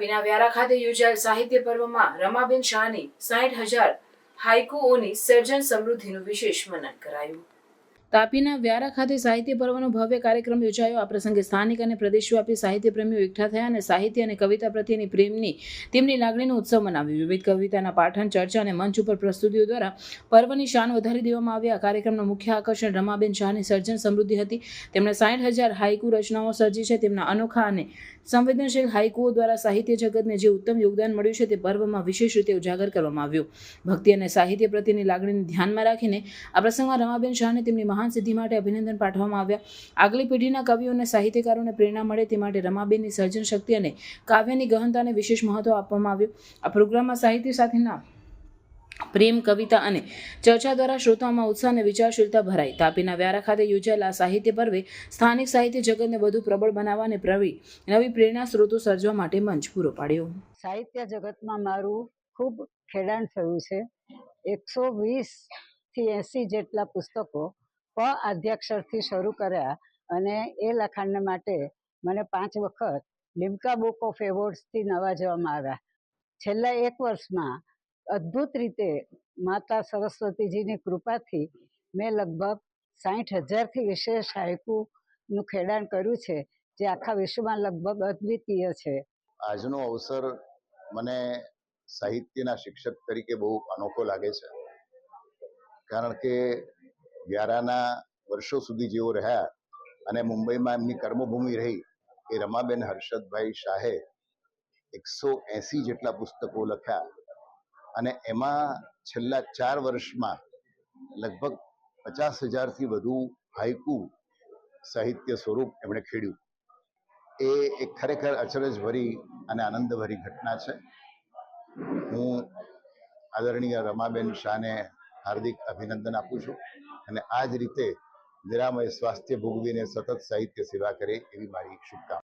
તાપીના વ્યારા ખાતે યોજાયેલ સાહિત્ય પર્વમાં રમાબેન શાહની સાઠ હજાર હાઇકુઓની સર્જન સમૃદ્ધિનું વિશેષ મનન કરાયું. તાપીના વ્યારા ખાતે સાહિત્ય પર્વનો ભવ્ય કાર્યક્રમ યોજાયો. આ પ્રસંગે સ્થાનિક અને પ્રદેશવ્યાપી સાહિત્ય પ્રેમીઓ એકઠા થયા અને સાહિત્ય અને કવિતા પ્રત્યેની પ્રેમની, તેમની લાગણીનો ઉત્સવ મનાવ્યો. વિવિધ કવિતાના પાઠન, ચર્ચા અને મંચ ઉપર પ્રસ્તુતિઓ દ્વારા પર્વની શાન વધારી દેવામાં આવી. આ કાર્યક્રમનું મુખ્ય આકર્ષણ રમાબેન શાહની સર્જન સમૃદ્ધિ હતી. તેમણે સાઠ હજાર હાઇકુ રચનાઓ સર્જી છે. તેમના અનોખા અને સંવેદનશીલ હાઇકુઓ દ્વારા સાહિત્ય જગતને જે ઉત્તમ યોગદાન મળ્યું છે તે પર્વમાં વિશેષ રીતે ઉજાગર કરવામાં આવ્યું. ભક્તિ અને સાહિત્ય પ્રત્યેની લાગણીને ધ્યાનમાં રાખીને આ પ્રસંગમાં રમાબેન શાહને તેમની મહાન સિદ્ધિ માટે અભિનંદન પાઠવવામાં આવ્યા. આગલી પેઢીના કવિઓ અને સાહિત્યકારોને પ્રેરણા મળે તે માટે રમાબેનની સર્જન શક્તિ અને કાવ્યની ગહનતાને વિશેષ મહત્વ આપવામાં આવ્યું. આ પ્રોગ્રામમાં સાહિત્ય સાથેના પ્રેમ, કવિતા અને ચર્ચા દ્વારા શ્રોતાઓમાં ઉત્સાહ અને વિચારશીલતા ભરાઈ. તાપીના વ્યારા ખાતે યોજાયેલા સાહિત્ય પર્વે સ્થાનિક સાહિત્ય જગતને વધુ પ્રબળ બનાવવા અને પ્રવી, નવી પ્રેરણા સ્ત્રોતો સર્જવા માટે મંચ પૂરો પાડ્યો. સાહિત્ય જગતમાં મારું ખૂબ ખેડાણ થયું છે. એકસો વીસથી એંસી જેટલા પુસ્તકો પ આદ્યાક્ષરથી શરૂ કર્યા અને એ લખાણને માટે મને પાંચ વખત લિમ્કા બુક ઓફ એવોર્ડ્સથી નવાજવામાં આવ્યા. છેલ્લા એક વર્ષમાં અદ્ભુત રીતે માતા સરસ્વતીજીની કૃપાથી મેં લગભગ સાઠ હજારથી વિશેષ હાઇકુનું ખેડાણ કર્યું છે, જે આખા વિશ્વમાં લગભગ અદ્વિતીય છે. આજનો અવસર મને સાહિત્યના શિક્ષક તરીકે બહુ અનોખો લાગે છે. કારણ કે વ્યારાના વર્ષો સુધી જેઓ રહ્યા અને મુંબઈમાં એમની કર્મભૂમિ રહી, એ રમાબેન હર્ષદભાઈ શાહે એકસો એંસી જેટલા પુસ્તકો લખ્યા. અને એમાં છેલ્લા ચાર વર્ષમાં લગભગ પચાસ હજારથી વધુ હાઇકુ સાહિત્ય સ્વરૂપ એમણે ખેડ્યું. એ એક ખરેખર અચરજભરી અને આનંદભરી ઘટના છે. હું આદરણીય રમાબેન શાહને હાર્દિક અભિનંદન આપું છું અને આ જ રીતે નિરામય સ્વાસ્થ્ય ભોગવીને સતત સાહિત્ય સેવા કરે એવી મારી શુભકામના